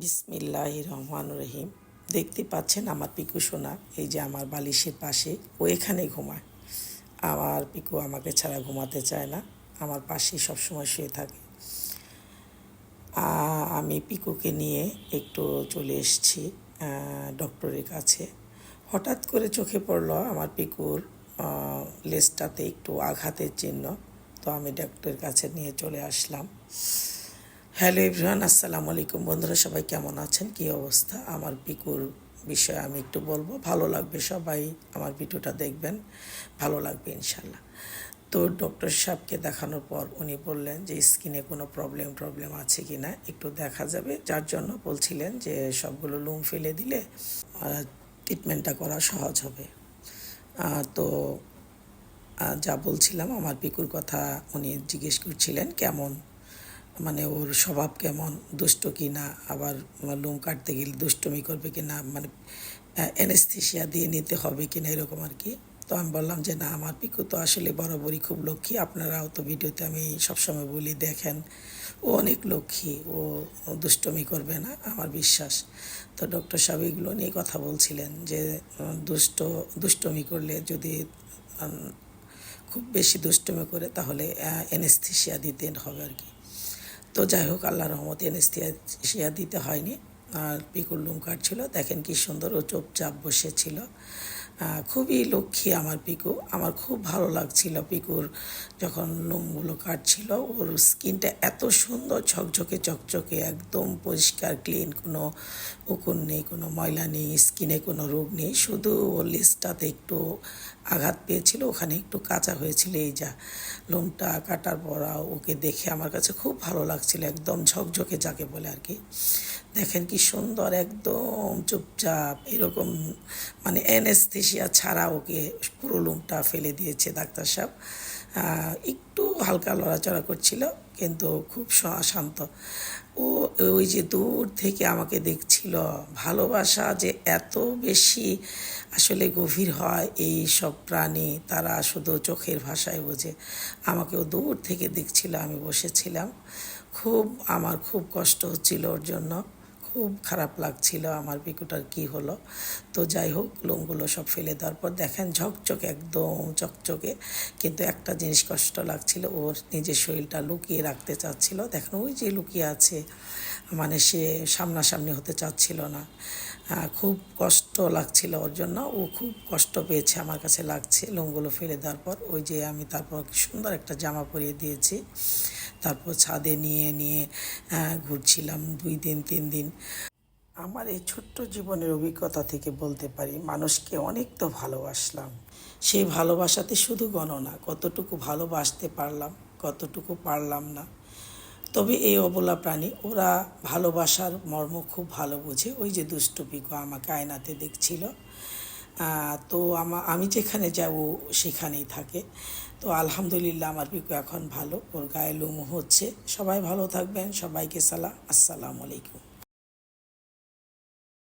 বিসমিল্লাহ রহমান রহিম দেখতে পাচ্ছেন আমার পিকু সোনা, এই যে আমার বালিশের পাশে, ও এখানে ঘুমায়। আমার পিকু আমাকে ছাড়া ঘুমাতে চায় না, আমার পাশেই সবসময় শুয়ে থাকে। আমি পিকুকে নিয়ে একটু চলে এসেছি ডক্টরের কাছে। হঠাৎ করে চোখে পড়ল আমার পিকুর লেজটাতে একটু আঘাতের চিহ্ন, তো আমি ডক্টরের কাছে নিয়ে চলে আসলাম। হ্যালো এভরিওয়ান, আসসালামু আলাইকুম। বন্ধুরা, সবাই কেমন আছেন? কি অবস্থা? আমার পিকুর বিষয়ে আমি একটু বলব। ভালো লাগবে সবাই আমার ভিডিওটা দেখবেন। ভালো লাগবে ইনশাল্লাহ তো ডক্টর সাহেবকে দেখানোর পর উনি বললেন যে, স্কিনে কোনো প্রবলেম প্রবলেম আছে কি না? একটু দেখা যাবে। যার জন্য বলছিলেন যে, সবগুলো লুম ফেলে দিলে ট্রিটমেন্টটা করা সহজ হবে। তো যা বলছিলাম, আমার পিকুর কথা উনি জিজ্ঞেস করছিলেন, কেমন মানে ওর স্বভাব কেমন, দুষ্ট কি না আবার লুম কাটতে গেলে দুষ্টমি করবে কি না মানে এনেস্থেশিয়া দিয়ে নিতে হবে কি না এরকম আর কি। তো আমি বললাম যে, না, আমার পিকু তো আসলে বরাবরই খুব লক্ষ্মী। আপনারাও তো ভিডিওতে আমি সবসময় বলি, দেখেন, ও অনেক লক্ষ্মী, ও দুষ্টমি করবে না, আমার বিশ্বাস। তো ডক্টর সাহেব এগুলো নিয়ে কথা বলছিলেন যে দুষ্ট, দুষ্টমি করলে যদি খুব বেশি দুষ্টমি করে তাহলে এনেস্থেশিয়া দিতে হবে আর কি। তো যাই হোক আল্লাহ রহমত এনেস্থেশিয়া দিতে হয়নি। পিকুর লুম কাটছিল দেখেন কি সুন্দর ও চুপচাপ বসেছিল। খুবই লক্ষ্মী আমার পিকু। আমার খুব ভালো লাগছিল পিকুর যখন লোমগুলো কাটছিল। ওর স্কিনটা এত সুন্দর, ঝকঝকে, চকচকে, একদম পরিষ্কার, ক্লিন। কোনো উকুন নেই, কোনো ময়লা নেই, স্কিনে কোনো রোগ নেই। শুধু ওর লিস্টটাতে একটু আঘাত পেয়েছিল, ওখানে একটু কাঁচা হয়েছিল। এই যা লোমটা কাটার পর ওকে দেখে আমার কাছে খুব ভালো লাগছিল, একদম ঝকঝকে যাকে বলে আর কি। দেখেন কি সুন্দর, একদম চুপচাপ, এরকম মানে এনেস্থেশিয়া ছাড়া ওকে পুরো লুমটা ফেলে দিয়েছে ডাক্তার সাহেব। একটু হালকা লড়াচড়া করছিল, কিন্তু খুব শান্ত। ও ওই যে দূর থেকে আমাকে দেখছিল, ভালোবাসা যে এত বেশি আসলে গভীর হয় এই সব প্রাণী, তারা শুধু চোখের ভাষায় বোঝে। আমাকেও দূর থেকে দেখছিল, আমি বসেছিলাম। খুব, আমার খুব কষ্ট হচ্ছিল ওর জন্য। খুব খারাপ লাগছিল আমার পিকুটার কি হলো। তো যাই হোক, লোমগুলো সব ফেলে দেওয়ার পর দেখেন ঝকঝকে একদম চকচকে, কিন্তু একটা জিনিস কষ্ট লাগছিল, ওর নিজের শরীরটা লুকিয়ে রাখতে চাচ্ছিল। দেখেন ওই যে লুকিয়ে আছে মানে সে সামনাসামনি হতে চাচ্ছিল না। খুব কষ্ট লাগছিল ওর জন্য, ও খুব কষ্ট পেয়েছে আমার কাছে লাগছে। লোমগুলো ফেলে দেওয়ার পর ওই যে আমি তারপর সুন্দর একটা জামা পরিয়ে দিয়েছি। তারপর ছাদে নিয়ে নিয়ে ঘুরছিলাম দুই দিন, তিন দিন। আমার এই ছোট্ট জীবনের অভিজ্ঞতা থেকে বলতে পারি, মানুষকে অনেক তো ভালোবাসলাম। সেই ভালোবাসাতে শুধু গণনা, কতটুকু ভালোবাসতে পারলাম, কতটুকু পারলাম না। তবে এই অবলা প্রাণী, ওরা ভালোবাসার মর্ম খুব ভালো বোঝে। ওই যে দুষ্ট পিকো আমাকে আয়নাতে দেখছিল তো আমা, আমি যেখানে যাব সেখানেই থাকে। তো আলহামদুলিল্লাহ আমার পিকু এখন ভালো, ওর গায়ে লুম হচ্ছে। সবাই ভালো থাকবেন, সবাইকে সালাম, আসসালামু আলাইকুম।